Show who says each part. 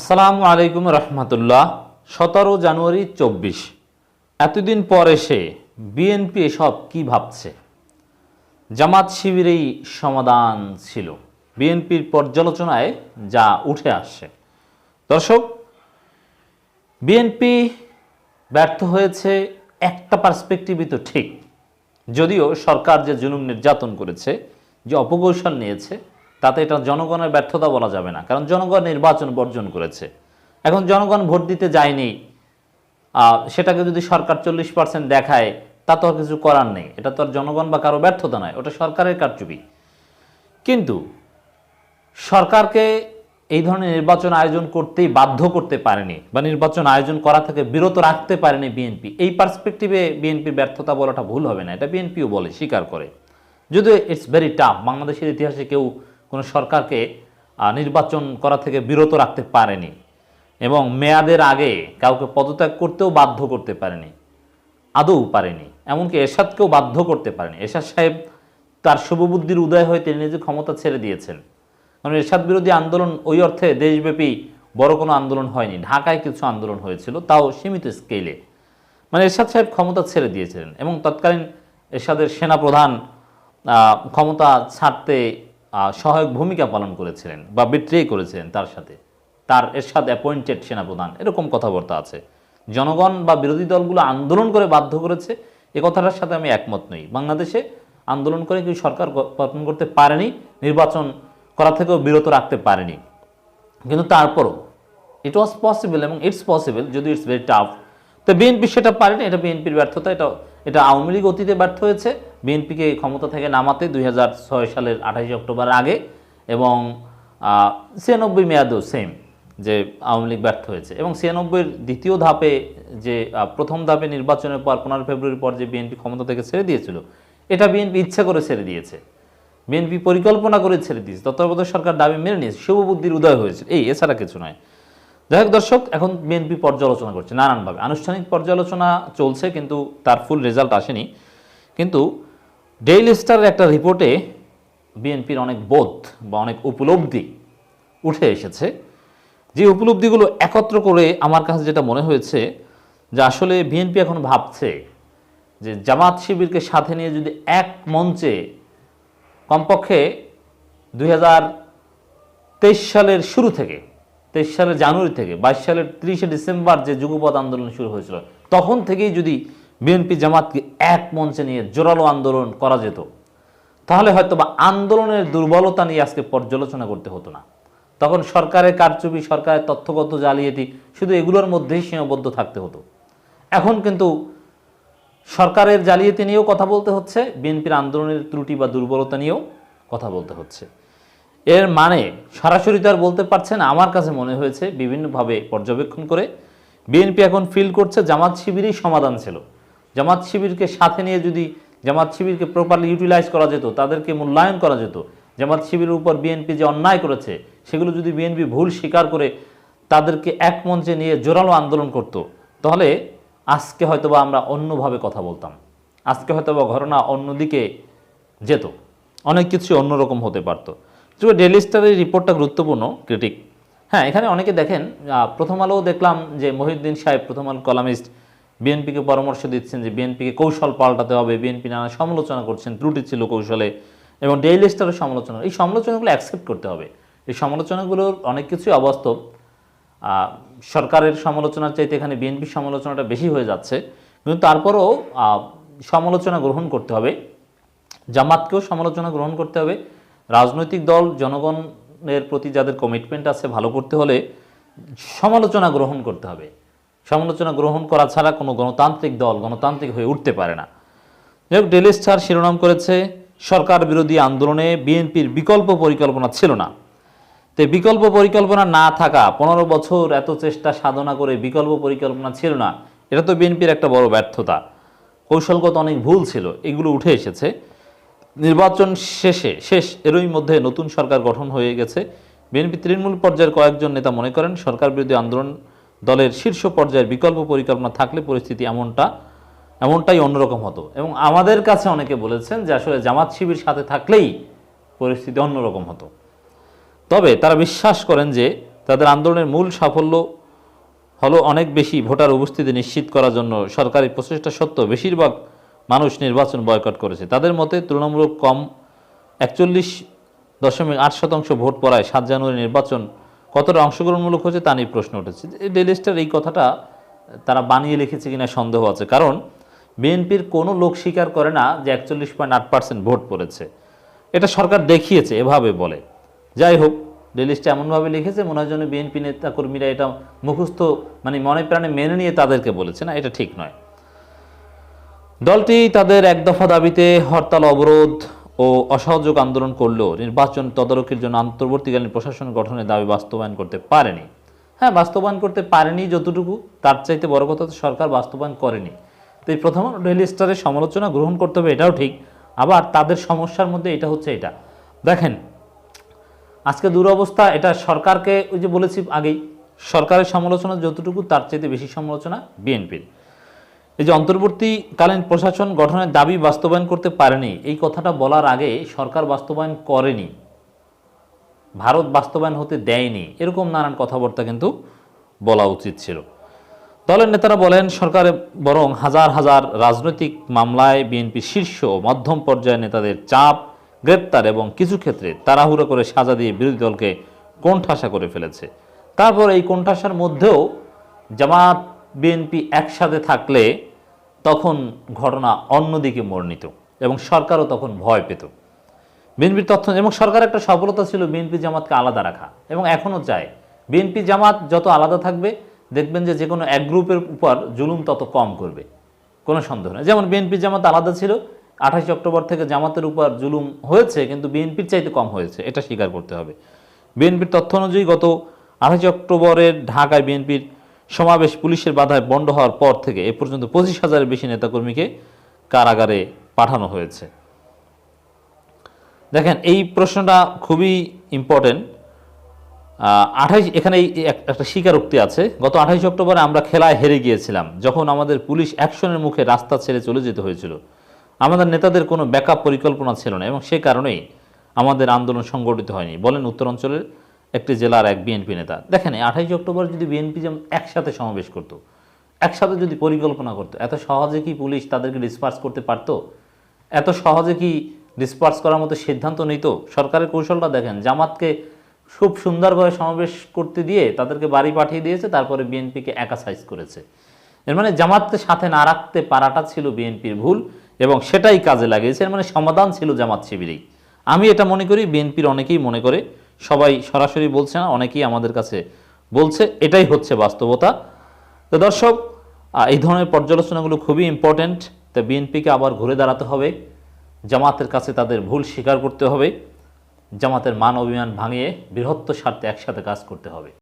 Speaker 1: আসসালামু আলাইকুম রহমতুল্লাহ, সতেরো জানুয়ারি চব্বিশ। এতদিন পর এসে বিএনপি এসব কি ভাবছে? জামাত শিবিরেই সমাধান ছিল। বিএনপির পর্যালোচনায় যা উঠে আসছে। দর্শক, বিএনপি ব্যর্থ হয়েছে একটা পার্সপেক্টিভই তো ঠিক। যদিও সরকার যে জুলুম নির্যাতন করেছে, যে অপকৌশল নিয়েছে তাতে এটা জনগণের ব্যর্থতা বলা যাবে না। কারণ জনগণ নির্বাচন বর্জন করেছে। এখন জনগণ ভোট দিতে যায়নি সেটাকে যদি সরকার চল্লিশ পার্সেন্ট দেখায়, তা তো আর কিছু করার নেই। এটা তো আর জনগণ বা কারও ব্যর্থতা নয়, ওটা সরকারের কারচুপি। কিন্তু সরকারকে এই ধরনের নির্বাচন আয়োজন করতেই বাধ্য করতে পারেনি বা নির্বাচন আয়োজন করা থেকে বিরত রাখতে পারেনি বিএনপি। এই পার্সপেক্টিভে বিএনপির ব্যর্থতা বলাটা ভুল হবে না, এটা বিএনপিও বলে, স্বীকার করে। যদিও ইটস ভেরি টাফ বাংলাদেশের ইতিহাসে কেউ কোনো সরকারকে নির্বাচন করা থেকে বিরত রাখতে পারেনি এবং মেয়াদের আগে কাউকে পদত্যাগ করতেও বাধ্য করতে পারেনি, আদৌ পারেনি। এমনকি এরশাদকেও বাধ্য করতে পারেনি। এরশাদ সাহেব তার শুভবুদ্ধির উদয় হয়ে তিনি নিজে ক্ষমতা ছেড়ে দিয়েছেন। কারণ এরশাদ বিরোধী আন্দোলন ওই অর্থে দেশব্যাপী বড় কোনো আন্দোলন হয়নি। ঢাকায় কিছু আন্দোলন হয়েছিল, তাও সীমিত স্কেলে মানে এরশাদ সাহেব ক্ষমতা ছেড়ে দিয়েছিলেন এবং তৎকালীন এরশাদের সেনাপ্রধান ক্ষমতা ছাড়তে সহায়ক ভূমিকা পালন করেছিলেন বা বিট্রে করেছিলেন তার সাথে। তার এর সাথে অ্যাপয়েন্টেড সেনাপ্রধান। এরকম কথাবার্তা আছে। জনগণ বা বিরোধী দলগুলো আন্দোলন করে বাধ্য করেছে। এ কথাটার সাথে আমি একমত নই। বাংলাদেশে আন্দোলন করে কেউ সরকার গঠন করতে পারেনি, নির্বাচন করা থেকেও বিরত রাখতে পারেনি। কিন্তু তারপরও ইট ওয়াজ পসিবল এবং ইটস পসিবল যদি ইটস ভেরি টাফ তো বিএনপি সেটা পারেনি, এটা বিএনপির ব্যর্থতা, এটা এটা আওয়ামী লীগ অতীতে ব্যর্থ হয়েছে। বিএনপিকে ক্ষমতা থেকে নামাতে দুই হাজার ছয় সালের আঠাশে অক্টোবর আগে এবং ছিয়ানব্বই মেয়াদেও সেম যে আওয়ামী লীগ ব্যর্থ হয়েছে। এবং ছিয়ানব্বইয়ের দ্বিতীয় ধাপে যে প্রথম ধাপে নির্বাচনের পর পনেরো ফেব্রুয়ারি পর যে বিএনপি ক্ষমতা থেকে ছেড়ে দিয়েছিল, এটা বিএনপি ইচ্ছা করে ছেড়ে দিয়েছে। বিএনপি পরিকল্পনা করে ছেড়ে দিয়েছে। তত্ত্বাবধায়ক সরকার দাবি মেনে নিয়েছে, শুভবুদ্ধির উদয় হয়েছে। এই, এছাড়া কিছু নয়। যাই হোক দর্শক, এখন বিএনপি পর্যালোচনা করছে নানানভাবে। আনুষ্ঠানিক পর্যালোচনা চলছে কিন্তু তার ফুল রেজাল্ট আসেনি। কিন্তু ডেইলি স্টারের একটা রিপোর্টে বিএনপির অনেক বোধ বা অনেক উপলব্ধি উঠে এসেছে। যে উপলব্ধিগুলো একত্র করে আমার কাছে যেটা মনে হয়েছে যে আসলে বিএনপি এখন ভাবছে যে জামাত শিবিরকে সাথে নিয়ে যদি এক মঞ্চে কমপক্ষে দুই সালের শুরু থেকে, তেইশ সালের জানুয়ারি থেকে, বাইশ সালের তিরিশে ডিসেম্বর যে যুগপৎ আন্দোলন শুরু হয়েছিল, তখন থেকেই যদি বিএনপি জামাতকে এক মঞ্চে নিয়ে জোরালো আন্দোলন করা যেত। তাহলে হয়তো বা আন্দোলনের দুর্বলতা নিয়ে আজকে পর্যালোচনা করতে হতো না। তখন সরকারের কারচুপি, সরকারের তথ্যগত জালিয়াতি শুধু এগুলোর মধ্যেই সীমাবদ্ধ থাকতে হতো। এখন কিন্তু সরকারের জালিয়াতি নিয়েও কথা বলতে হচ্ছে, বিএনপির আন্দোলনের ত্রুটি বা দুর্বলতা নিয়েও কথা বলতে হচ্ছে। এর মানে সরাসরি তো আর বলতে পারছে না, আমার কাছে মনে হয়েছে বিভিন্নভাবে পর্যবেক্ষণ করে। বিএনপি এখন ফিল করছে জামাত শিবিরই সমাধান ছিল। জামাত শিবিরকে সাথে নিয়ে যদি জামাত শিবিরকে প্রপারলি ইউটিলাইজ করা যেত, তাদেরকে মূল্যায়ন করা যেত, জামাত শিবিরের উপর বিএনপি যে অন্যায় করেছে, সেগুলো যদি বিএনপি ভুল স্বীকার করে তাদেরকে এক মঞ্চে নিয়ে জোরালো আন্দোলন করত, তাহলে আজকে হয়তোবা আমরা অন্যভাবে কথা বলতাম। আজকে হয়তোবা ঘটনা অন্যদিকে যেত। অনেক কিছু অন্যরকম হতে পারতো। তবে ডেলি স্টারের রিপোর্টটা গুরুত্বপূর্ণ ক্রিটিক হ্যাঁ এখানে অনেকে দেখেন প্রথম আলো দেখলাম যে মহিউদ্দিন সাহেব, প্রথম আলো কলামিস্ট বিএনপিকে পরামর্শ দিচ্ছেন যে বিএনপিকে কৌশল পাল্টাতে হবে, বিএনপি নানা সমালোচনা করছেন, ত্রুটি ছিল কৌশলে এবং ডেইলি স্টারের সমালোচনা। এই সমালোচনাগুলো অ্যাকসেপ্ট করতে হবে। এই সমালোচনাগুলোর অনেক কিছুই অবাস্তব। সরকারের সমালোচনার চাইতে এখানে বিএনপির সমালোচনাটা বেশি হয়ে যাচ্ছে। কিন্তু তারপরেও সমালোচনা গ্রহণ করতে হবে। জামাতকেও সমালোচনা গ্রহণ করতে হবে। রাজনৈতিক দল, জনগণের প্রতি যাদের কমিটমেন্ট আছে, ভালো করতে হলে সমালোচনা গ্রহণ করতে হবে। সমালোচনা গ্রহণ করা ছাড়া কোনো গণতান্ত্রিক দল গণতান্ত্রিক হয়ে উঠতে পারে না। যাই হোক ডেলি স্টার শিরোনাম করেছে, সরকার বিরোধী আন্দোলনে বিএনপির বিকল্প পরিকল্পনা ছিল না। তো বিকল্প পরিকল্পনা না থাকা, পনেরো বছর এত চেষ্টা সাধনা করে বিকল্প পরিকল্পনা ছিল না, এটা তো বিএনপির একটা বড় ব্যর্থতা। কৌশলগত অনেক ভুল ছিল, এগুলো উঠে এসেছে। নির্বাচন শেষে, শেষ এরই মধ্যে নতুন সরকার গঠন হয়ে গেছে। বিএনপি তৃণমূল পর্যায়ের কয়েকজন নেতা মনে করেন, সরকার বিরোধী আন্দোলন দলের শীর্ষ পর্যায়ের বিকল্প পরিকল্পনা থাকলে পরিস্থিতি এমনটা, এমনটাই অন্যরকম হতো। এবং আমাদের কাছে অনেকে বলেছেন যে আসলে জামাত শিবির সাথে থাকলেই পরিস্থিতি অন্যরকম হতো। তবে তারা বিশ্বাস করেন যে তাদের আন্দোলনের মূল সাফল্য হলো অনেক বেশি ভোটার উপস্থিতি নিশ্চিত করার জন্য সরকারি প্রচেষ্টা সত্ত্বেও বেশিরভাগ মানুষ নির্বাচন বয়কট করেছে। তাদের মতে তুলনামূলক কম একচল্লিশ দশমিক আট শতাংশ ভোট পড়ায় সাত জানুয়ারি নির্বাচন কতটা অংশগ্রহণমূলক হয়েছে তা নিয়ে প্রশ্ন উঠেছে। ডেলি এই কথাটা তারা বানিয়ে লিখেছে কিনা সন্দেহ আছে। কারণ বিএনপির কোনো লোক স্বীকার করে না যে একচল্লিশ পয়েন্ট আট পার্সেন্ট ভোট পড়েছে। এটা সরকার দেখিয়েছে, এভাবে বলে। যাই হোক ডেলিস্টে এমনভাবে লিখেছে, মনে হয় যেন বিএনপি নেতা কর্মীরা এটা মুখস্থ মানে মনে প্রাণে মেনে নিয়ে তাদেরকে বলেছে না, এটা ঠিক নয়। দলটি তাদের এক দফা দাবিতে হরতাল, অবরোধ ও অসহযোগ আন্দোলন করলেও নির্বাচন তদারকির জন্য আন্তর্বর্তীকালীন প্রশাসন গঠনের দাবি বাস্তবায়ন করতে পারেনি। হ্যাঁ বাস্তবায়ন করতে পারেনি যতটুকু, তার চাইতে বড় কথা তো সরকার বাস্তবায়ন করেনি। তো এই প্রথম ডেইলি স্টারের সমালোচনা গ্রহণ করতে হবে এটাও ঠিক, আবার তাদের সমস্যার মধ্যে এটা হচ্ছে এটা। দেখেন, আজকে দুরবস্থা, এটা সরকারকে ওই যে বলেছি আগেই, সরকারের সমালোচনা যতটুকু, তার চাইতে বেশি সমালোচনা বিএনপির। এই যে অন্তর্বর্তীকালীন প্রশাসন গঠনের দাবি বাস্তবায়ন করতে পারেনি, এই কথাটা বলার আগে সরকার বাস্তবায়ন করেনি, ভারত বাস্তবায়ন হতে দেয়নি, এরকম নানান কথাবার্তা কিন্তু বলা উচিত ছিল। দলের নেতারা বলেন, সরকার বরং হাজার হাজার রাজনৈতিক মামলায় বিএনপি শীর্ষ মধ্যম পর্যায়ের নেতাদের চাপ, গ্রেপ্তার এবং কিছু ক্ষেত্রে তাড়াহুড়ো করে সাজা দিয়ে বিরোধী দলকে কোণঠাসা করে ফেলেছে। তারপর এই কোণঠাসার মধ্যেও জামাত, বিএনপি একসাথে থাকলে তখন ঘটনা অন্যদিকে মোড় নিত এবং সরকারও তখন ভয় পেত। বিএনপির তথ্য এবং সরকার একটা সফলতা ছিল বিএনপি জামাতকে আলাদা রাখা এবং এখনও চায়। বিএনপি জামাত যত আলাদা থাকবে, দেখবেন যে যে কোনো এক গ্রুপের উপর জুলুম তত কম করবে। কোনো সন্দেহ নেই। যেমন বিএনপি জামাত আলাদা ছিল, আঠাশে অক্টোবর থেকে জামাতের উপর জুলুম হয়েছে, কিন্তু বিএনপির চাইতে কম হয়েছে, এটা স্বীকার করতে হবে। বিএনপির তথ্য অনুযায়ী গত আঠাশে অক্টোবরের ঢাকায় বিএনপির সমাবেশ পুলিশের বাধায় বন্ধ হওয়ার পর থেকে এ পর্যন্ত পঁচিশ হাজারের বেশি নেতাকর্মীকে কারাগারে পাঠানো হয়েছে। দেখেন, এই প্রশ্নটা খুবই ইম্পর্টেন্ট আঠাইশ, এখানে একটা স্বীকারোক্তি আছে। গত আঠাইশ অক্টোবরে আমরা খেলায় হেরে গিয়েছিলাম, যখন আমাদের পুলিশ অ্যাকশনের মুখে রাস্তা ছেড়ে চলে যেতে হয়েছিল। আমাদের নেতাদের কোনো ব্যাকআপ পরিকল্পনা ছিল না এবং সে কারণেই আমাদের আন্দোলন সংগঠিত হয়নি। বলেন উত্তরাঞ্চলের একটি জেলার এক বিএনপি নেতা। দেখেন আঠাইশ অক্টোবর যদি বিএনপি যেমন একসাথে সমাবেশ করতো, একসাথে যদি পরিকল্পনা করতো, এত সহজে কি পুলিশ তাদেরকে ডিসপার্স করতে পারতো? এত সহজে কি ডিসপার্স করার মতো সিদ্ধান্ত নিত? সরকারের কৌশলটা দেখেন, জামাতকে খুব সুন্দরভাবে সমাবেশ করতে দিয়ে তাদেরকে বাড়ি পাঠিয়ে দিয়েছে, তারপরে বিএনপিকে একা সাইজ করেছে। এর মানে জামাতকে সাথে না রাখতে পারাটা ছিল বিএনপির ভুল এবং সেটাই কাজে লাগিয়েছে। এর মানে সমাধান ছিল জামাত শিবিরেই। আমি এটা মনে করি বিএনপির অনেকেই মনে করে সবাই সরাসরি বলছে না, অনেকেই আমাদের কাছে বলছে, এটাই হচ্ছে বাস্তবতা। তো দর্শক এই ধরনের পর্যালোচনাগুলো খুবই ইম্পর্ট্যান্ট তা বিএনপিকে আবার ঘুরে দাঁড়াতে হবে। জামাতের কাছে তাদের ভুল স্বীকার করতে হবে। জামাতের মান অভিমান ভাঙিয়ে বৃহত্তর স্বার্থে একসাথে কাজ করতে হবে।